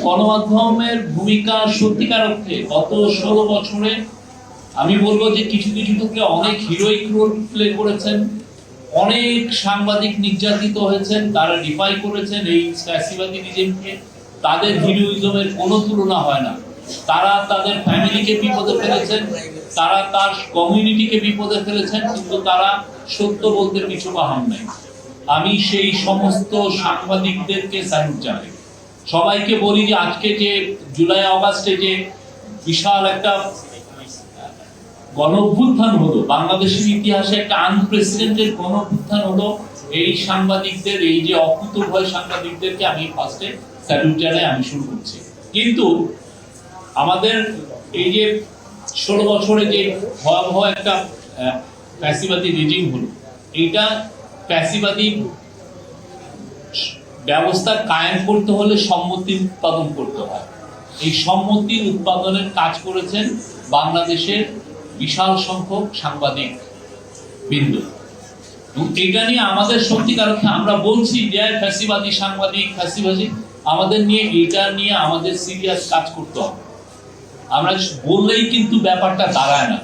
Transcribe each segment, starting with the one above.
গণমাধ্যমের ভূমিকা সত্যিকার অর্থে গত ষোলো বছরে আমি বলব যে কিছু কিছু ক্ষেত্রে অনেক হিরোইক রোল প্লে করেছেন, অনেক সাংবাদিক নির্যাতিত হয়েছেন, তারা ডিফাই করেছেন এই ফ্যাসিবাদী রিজিমকে তাদের হিরোইজমের কোনো তুলনা হয় না। তারা তাদের ফ্যামিলিকে বিপদে ফেলেছেন, তারা তার কমিউনিটিকে বিপদে ফেলেছেন, কিন্তু তারা সত্য বলতে পিছু বাহান নাই। আমি সেই সমস্ত সাংবাদিকদেরকে স্যালুট জানাই। সবাইকে বলি যে আজকে যে জুলাই আগস্টে যে বিশাল একটা গণ অভ্যুত্থান হলো বাংলাদেশের ইতিহাসে একটা আনপ্রেসিডেন্টেড গণ অভ্যুত্থান হলো এই সাংবাদিকদের এই যে অকুতভয় সাংবাদিকদেরকে আমি ফার্স্টে স্যালুট জানাই আমি শুরু করছি। কিন্তু আমাদের এই যে ষোলো বছরে যে ভয়াবহ একটা আহ, ফ্যাসিবাদী রেজিম হলো এইটা ফ্যাসিবাদী ব্যবস্থা কায়েম করতে হলে সম্মতি উৎপাদন করতে হয়। এই সম্মতি উৎপাদনের কাজ করেছেন বাংলাদেশের বিশাল সংখ্যক সাংবাদিক বিন্দু। এবং এটা নিয়ে আমাদের সত্যিকার অর্থে আমরা বলছি যে ফ্যাসিবাদী সাংবাদিক, ফ্যাসিবাদী, আমাদের নিয়ে এটা নিয়ে আমাদের সিরিয়াস কাজ করতে হবে। আমরা বললেই কিন্তু ব্যাপারটা দাঁড়ায় না।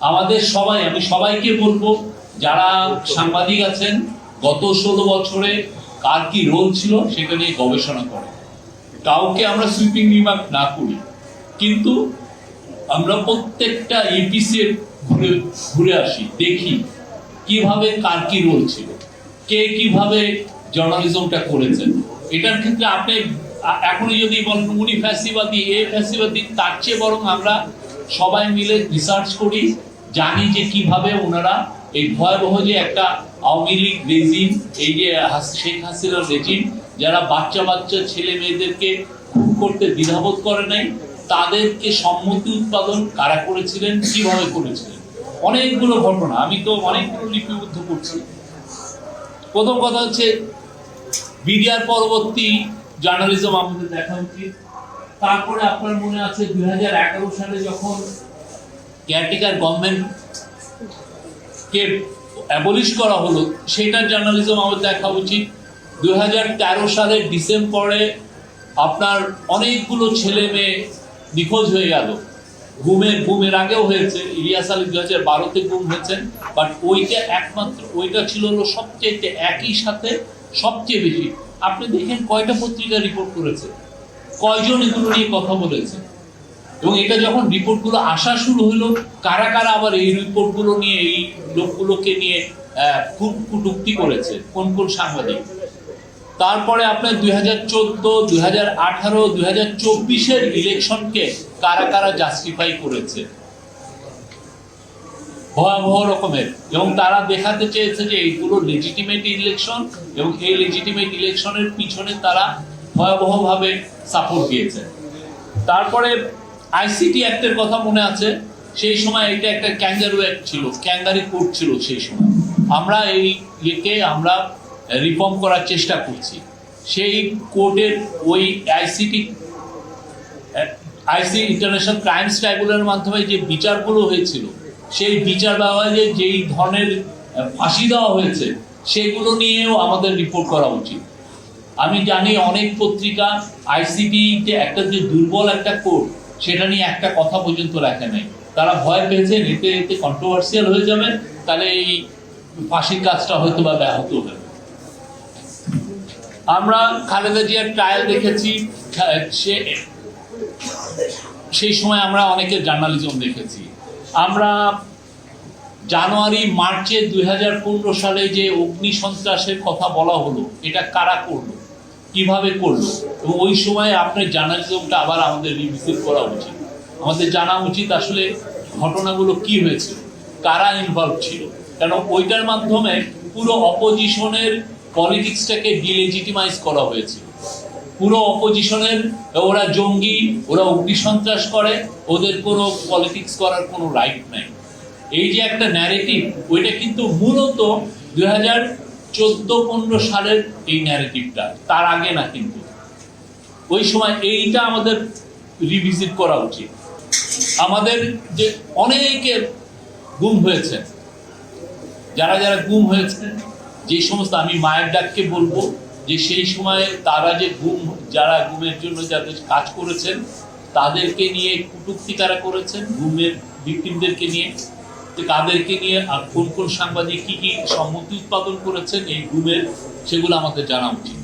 আমাদের সবাই, আমি সবাইকে বলব, যারা সাংবাদিক আছেন, গত ষোলো বছরে কার কি রোল ছিল সেটা নিয়ে গবেষণা করে। কাউকে আমরা সুইপিং রিমার্ক না করি। কিন্তু আমরা প্রত্যেকটা এপিসি ঘুরে ঘুরে আসি, দেখি কীভাবে কার কি রোল ছিল, কে কীভাবে জার্নালিজমটা করেছেন। এটার ক্ষেত্রে আপনি এখনই যদি বলেন, উনি ফ্যাসিবাদী, এ ফ্যাসিবাদী, তার চেয়ে বরং আমরা সবাই মিলে রিসার্চ করি, জানি যে কীভাবে ওনারা এই ভয়াবহ যে একটা আওয়ামী লীগ রেজিম এই যে শেখ হাসিনার রেজিম, যারা বাচ্চা বাচ্চা ছেলে মেয়েদেরকে খুন করতে দ্বিধাবোধ করে নাই, তাদেরকে সম্মতি উৎপাদন কারা করেছিলেন, কীভাবে করেছিলেন? অনেকগুলো ঘটনা, আমি তো অনেকগুলো লিপিবদ্ধ করছি। প্রথম কথা হচ্ছে বিডিআর পরবর্তী জার্নালিজম আমাদের দেখা উচিত। তারপরে আপনার মনে আছে দুই হাজার এগারো সালে যখন কেয়ারটেকার গভর্নমেন্ট কে অ্যাবলিশ করা হলো সেটার জার্নালিজম আমাদের দেখা উচিত। দুই সালের ডিসেম্বরে আপনার অনেকগুলো ছেলে মেয়ে নিখোঁজ হয়ে গেল। গুমের গুমের আগেও হয়েছে, ইলিয়াস আলী দু হাজার বারোতে গুম হয়েছেন বাট ওইটা একমাত্র, ওইটা ছিল হলো সবচেয়ে একই সাথে সবচেয়ে বেশি। আপনি দেখেন কয়টা পত্রিকা রিপোর্ট করেছে, কয়জন এগুলো নিয়ে কথা বলেছে? এবং এটা যখন রিপোর্টগুলো আসা শুরু হলো, কারা কারা আবার এই রিপোর্টগুলো নিয়ে, এই লোকগুলোকে নিয়ে খুব কটূক্তি করেছে? কোন কোন সাংবাদিক? তারপরে আপনার দুই হাজার চোদ্দ, দুই হাজার আঠারো, দুই হাজার চব্বিশের ইলেকশনকে কারা কারা জাস্টিফাই করেছে? ভয়াবহ রকমের। এবং তারা দেখাতে চেয়েছে যে এইগুলো লেজিটিমেট ইলেকশন এবং এই লেজিটিমেট ইলেকশনের পিছনে তারা ভয়াবহভাবে সাপোর্ট দিয়েছে। তারপরে আইসিটি অ্যাক্টের কথা মনে আছে, সেই সময় এটা একটা ক্যাঙ্গারু অ্যাক্ট ছিল, ক্যাঙ্গারি কোর্ট ছিল সেই সময়। আমরা এই ইয়েকে আমরা রিফর্ম করার চেষ্টা করছি। সেই কোর্টের ওই আইসিটি আইসি ইন্টারন্যাশনাল ক্রাইমস ট্রাইব্যুনালের মাধ্যমে যে বিচারগুলো হয়েছিল, সেই বিচার ব্যবহারে যেই ধরনের ফাঁসি দেওয়া হয়েছে, সেগুলো নিয়েও আমাদের রিপোর্ট করা উচিত। আমি জানি অনেক পত্রিকা আইসিটিতে একটা যে দুর্বল একটা কোর্ট সেটা নিয়ে একটা কথা পর্যন্ত রাখে নাই। তারা ভয় পেয়েছেন এতে এতে কন্ট্রোভার্সিয়াল হয়ে যাবে, তাহলে এই ফাঁসির কাজটা হয়তো বা ব্যাহত হবে। আমরা খালেদা জিয়ার ট্রায়াল দেখেছি সে, সেই সময় আমরা অনেকের জার্নালিজম দেখেছি। আমরা জানুয়ারি, মার্চে দুই হাজার পনেরো সালে যে অগ্নি সন্ত্রাসের কথা বলা হলো, এটা কারা করল? কীভাবে করল? এবং ওই সময় আপনার জানার জার্নালিজমটা আবার আমাদের রিভিজিট করা উচিত। আমাদের জানা উচিত আসলে ঘটনাগুলো কি হয়েছে, কারা ইনভলভ ছিল। কারণ ওইটার মাধ্যমে পুরো অপোজিশনের পলিটিক্সটাকে ডিলেজিটিমাইজ করা হয়েছে। পুরো অপোজিশনের ওরা জঙ্গি, ওরা অগ্নিসন্ত্রাস করে, ওদের কোনো পলিটিক্স করার কোনো রাইট নাই। এই যে একটা ন্যারেটিভ ওইটা কিন্তু মূলত দুই হাজার চোদ্দ পনেরো সালের এই ন্যারেটিভটা তার আগে না কিন্তু। ওই সময় এইটা আমাদের রিভিজিট করা উচিত। আমাদের যে অনেকের গুম হয়েছে, যারা যারা গুম হয়েছে, যে সমস্ত আমি মায়ের ডাককে বলব, যে সেই সময়ে তারা যে গুম, যারা গুমের জন্য যাদের কাজ করেছেন, তাদেরকে নিয়ে কুটুক্তি তারা করেছেন, গুমের ভিকটিমদেরকে নিয়ে। তো তাদেরকে নিয়ে আর কোন কোন সাংবাদিক কি কি সম্মতি উৎপাদন করেছেন এই গ্রুপের সেগুলো আমাদের জানা উচিত।